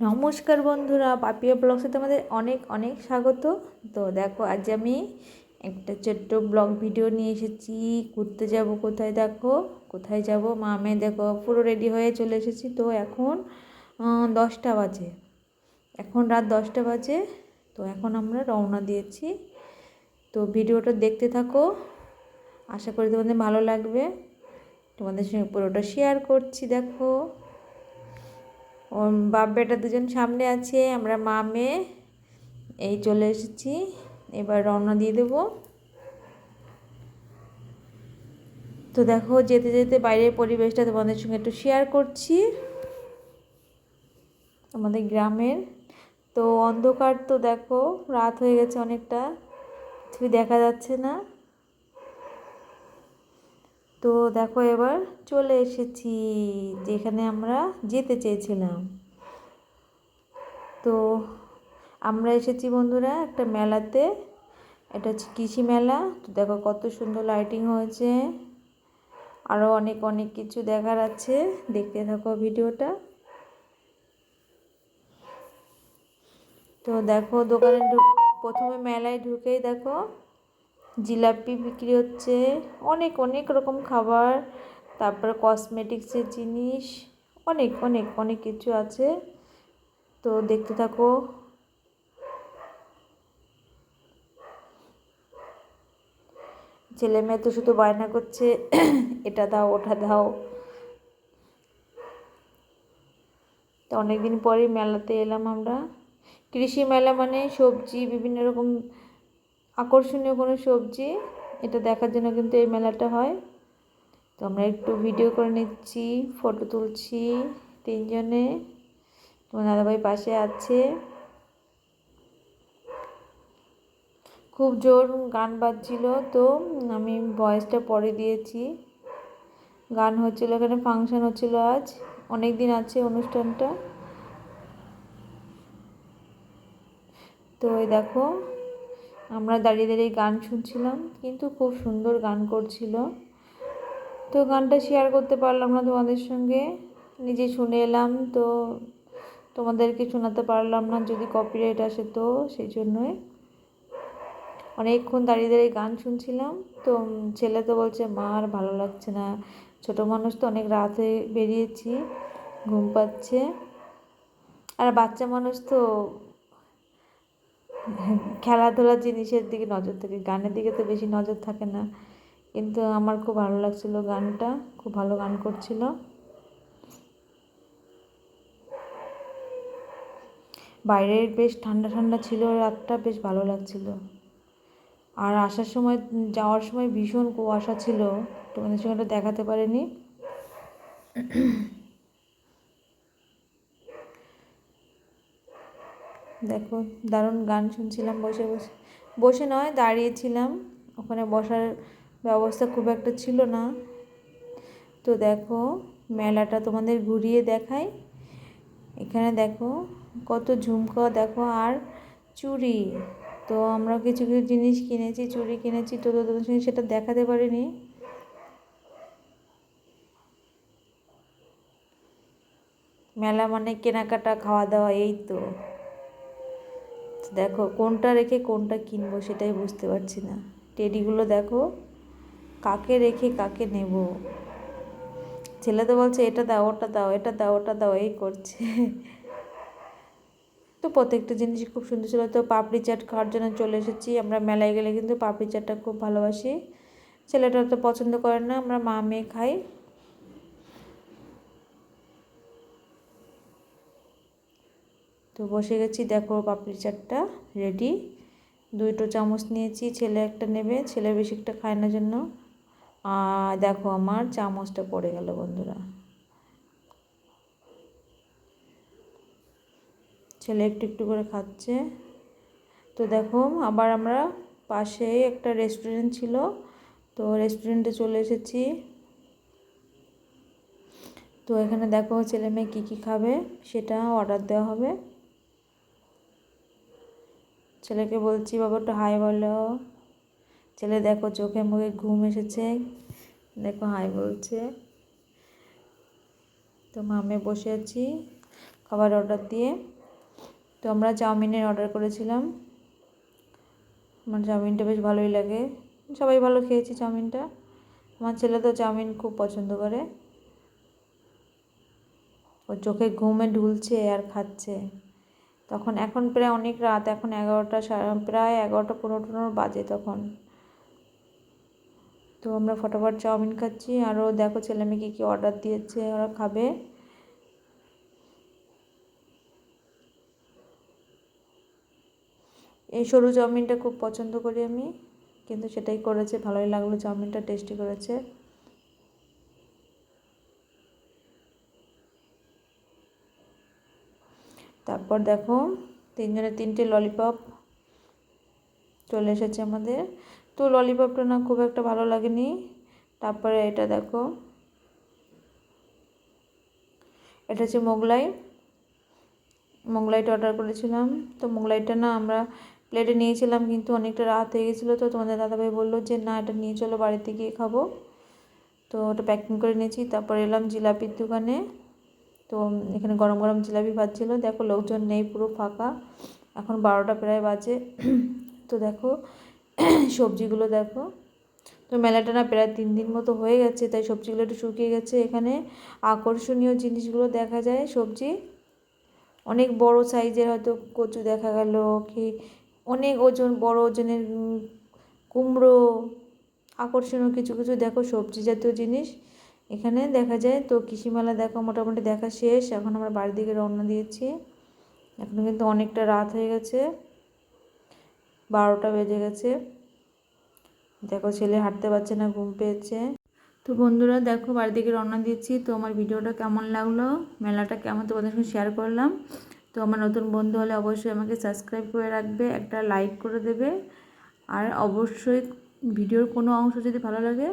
নমস্কার বন্ধুরা, পাপিয়া ব্লগসে তোমাদের অনেক অনেক স্বাগত। তো দেখো, আজ আমি একটা ছোট্ট ব্লগ ভিডিও নিয়ে এসেছি। ঘুরতে যাব কোথায় দেখো? কোথায় যাব? মা মেয়ে দেখো, পুরো রেডি হয়ে চলে এসেছি। তো এখন দশটা বাজে। এখন রাত দশটা বাজে। তো এখন আমরা রওনা দিয়েছি। তো ভিডিওটা দেখতে থাকো। আশা করি তোমাদের ভালো লাগবে। তোমাদের সঙ্গে পুরোটা শেয়ার করছি, দেখো। বাপ বেটা দুজন সামনে আছে, আমরা মা, মেয়ে, এই চলে এসেছি। এবার রওনা দিয়ে দেবো। তো দেখো, যেতে যেতে বাইরের পরিবেশটা তোমাদের সঙ্গে একটু শেয়ার করছি। আমাদের গ্রামের। তো অন্ধকার তো দেখো, রাত হয়ে গেছে অনেকটা। কিছুই দেখা যাচ্ছে না। তো দেখো এবার চলে এসেছি, যেখানে আমরা যেতে চেয়েছিলাম। তো আমরা এসেছি বন্ধুরা একটা মেলাতে, এটা হচ্ছে কৃষি মেলা। তো দেখো কত সুন্দর লাইটিং হয়েছে আরও অনেক অনেক কিছু দেখার আছে। দেখতে থাকো ভিডিওটা। তো দেখো দোকানে প্রথমে মেলায় ঢুকেই দেখো জিলাপি বিক্রি হচ্ছে। অনেক অনেক রকম খাবার। তারপরে কসমেটিক্সের জিনিস। অনেক অনেক অনেক কিছু আছে। তো দেখতে থাকো। ছেলে মেয়ে তো শুধু বায়না করছে। এটা দাও, ওটা দাও। তো অনেকদিন পরেই মেলাতে এলাম আমরা। কৃষি মেলা মানে সবজি, বিভিন্ন রকম আকর্ষণীয় কোনো সবজি, এটা দেখার জন্য কিন্তু এই মেলাটা হয়। তো আমরা একটু ভিডিও করে নিচ্ছি ফটো তুলছি তিনজনে। তোমার দাদাভাই পাশে আছে। খুব জোর গান বাজছিল, তো আমি ভয়েসটা পরে দিয়েছি। গান হচ্ছিল এখানে ফাংশন হচ্ছিল আজ। অনেক দিন আছে অনুষ্ঠানটা। তো এই দেখো আমরা দাঁড়িয়ে দাঁড়িয়ে গান শুনছিলাম, কিন্তু খুব সুন্দর গান করছিল। তো গানটা শেয়ার করতে পারলাম না তোমাদের সঙ্গে। নিজে শুনে এলাম, তো তোমাদেরকে শোনাতে পারলাম না, যদি কপিরাইট আসে তো, সেই জন্যই অনেকক্ষণ দাঁড়িয়ে দাঁড়িয়ে গান শুনছিলাম, তো ছেলে তো বলছে, মা, আর ভালো লাগছে না। ছোটো মানুষ তো অনেক রাত বেরিয়েছি, ঘুম পাচ্ছে। আর বাচ্চা মানুষ তো খেলাধুলার জিনিসের দিকে নজর থাকে। গানের দিকে তো বেশি নজর থাকে না। কিন্তু আমার খুব ভালো লাগছিল গানটা, খুব ভালো গান করছিল। বাইরের বেশ ঠান্ডা ঠান্ডা ছিল, রাতটা বেশ ভালো লাগছিল। আর আসার সময়, যাওয়ার সময় ভীষণ কুয়াশা ছিল তোমাদের সঙ্গে দেখাতে পারিনি। দেখো, দারুণ গান শুনছিলাম বসে বসে। বসে নয়, দাঁড়িয়েছিলাম। ওখানে বসার ব্যবস্থা খুব একটা ছিল না। তো দেখো, মেলাটা তোমাদের ঘুরিয়ে দেখাই। এখানে দেখো, কত ঝুমকা, দেখো, আর চুড়ি। তো আমরা কিছু কিছু জিনিস কিনেছি, চুড়ি কিনেছি, তো তোদের সঙ্গে সেটা দেখাতে পারিনি। মেলা মানে কেনাকাটা, খাওয়া দাওয়া, এই তো। দেখো কোনটা রেখে কোনটা কিনবো সেটাই বুঝতে পারছি না। টেডিগুলো দেখো, কাকে রেখে কাকে নেব? ছেলে তো বলছে, এটা দাও, ওটা দাও, এটা দাও, ওটা দাও এই করছে। তো প্রত্যেকটা জিনিস খুব সুন্দর ছিল। তো পাপড়ি চাট খাওয়ার জন্য চলে এসেছি। আমরা মেলায় গেলে কিন্তু পাপড়ি চাটটা খুব ভালোবাসি। ছেলেটা তো পছন্দ করে না, আমরা মা মেয়ে খাই। তো বসে গেছি, দেখো পাপড়ি চাটটা রেডি দুটো চামচ নিয়েছি, ছেলে একটা নেবে, ছেলে বেশি একটা খায় না জন্য। আর দেখো আমার চামচটা পড়ে গেল বন্ধুরা। ছেলে একটু একটু করে খাচ্ছে। তো দেখো আবার আমরা পাশে একটা রেস্টুরেন্ট ছিল, তো রেস্টুরেন্টে চলে এসেছি। তো এখানে দেখো ছেলে মেয়ে কী কী খাবে, সেটা অর্ডার দেওয়া হবে। ছেলেকে বলছি, বাবা একটু হাই বলো। ছেলে দেখো চোখে মুখে ঘুম এসেছে। দেখো হাই বলছে। তো মামে বসে আছি খাবার অর্ডার দিয়ে। তো আমরা চাউমিনের অর্ডার করেছিলাম। আমার চাউমিনটা বেশ ভালোই লাগে। সবাই ভালো খেয়েছি চাউমিনটা। আমার ছেলে তো চাউমিন খুব পছন্দ করে। ওর চোখে ঘুমে ঢুলছে আর খাচ্ছে। তখন এখন প্রায় অনেক রাত, এখন এগারোটা প্রায় এগারোটা পনেরো পনেরো বাজে তখন। তো আমরা ফটাফট চাউমিন খাচ্ছি আরও দেখো ছেলে মেয়েকে কী অর্ডার দিয়েছে, ওরা খাবে। এই সরু চাউমিনটা খুব পছন্দ করি আমি, কিন্তু সেটাই করেছে, ভালোই লাগল, চাউমিনটা টেস্টি করেছে। তারপর দেখো তিনজনের তিনটে ললিপপ চলে এসেছে আমাদের। তো ললিপপটা না খুব একটা ভালো লাগেনি। তারপরে এটা দেখো, এটা হচ্ছে মোগলাই। মোগলাইটা অর্ডার করেছিলাম। তো মোগলাইটা না আমরা প্লেটে নিয়েছিলাম, কিন্তু অনেকটা রাত হয়ে গেছিল। তো তোমাদের দাদাভাই বলল যে, না, এটা নিয়ে চলো, বাড়িতে গিয়ে খাব। তো ওটা প্যাকিং করে নিয়েছি। তারপর এলাম জিলাপির দোকানে। তো এখানে গরম গরম জিলাপি ভাজছিল। দেখো লোকজন নেই, পুরো ফাঁকা। এখন বারোটা প্রায় বাজে। তো দেখো, সবজিগুলো দেখো। তো মেলাটা না প্রায় তিন দিন মতো হয়ে গেছে, তাই সবজিগুলো একটু শুকিয়ে গেছে। এখানে আকর্ষণীয় জিনিসগুলো দেখা যায়, সবজি। অনেক বড় সাইজের হয়তো কচু দেখা গেল, কি অনেক ওজন, বড় ওজনের কুমড়ো, আকর্ষণীয় কিছু কিছু দেখো সবজি জাতীয় জিনিস। এখানে দেখা যায়, তো কৃষিমেলা দেখো মোটামুটি দেখা শেষ। এখন আমরা বাড়ির দিকে রওনা দিয়েছি। এখন কিন্তু অনেকটা রাত হয়ে গেছে। বারোটা বেজে গেছে। দেখো ছেলে হাঁটতে পারছে না, ঘুম পেয়েছে। তো বন্ধুরা, দেখো বাড়ির দিকে রওনা দিয়েছি। তো আমার ভিডিওটা কেমন লাগল, মেলাটা কেমন, তোমাদের সঙ্গে শেয়ার করলাম। তো আমার নতুন বন্ধু হলে অবশ্যই আমাকে সাবস্ক্রাইব করে রাখবে, একটা লাইক করে দেবে। আর অবশ্যই ভিডিওর কোনো অংশ যদি ভালো লাগে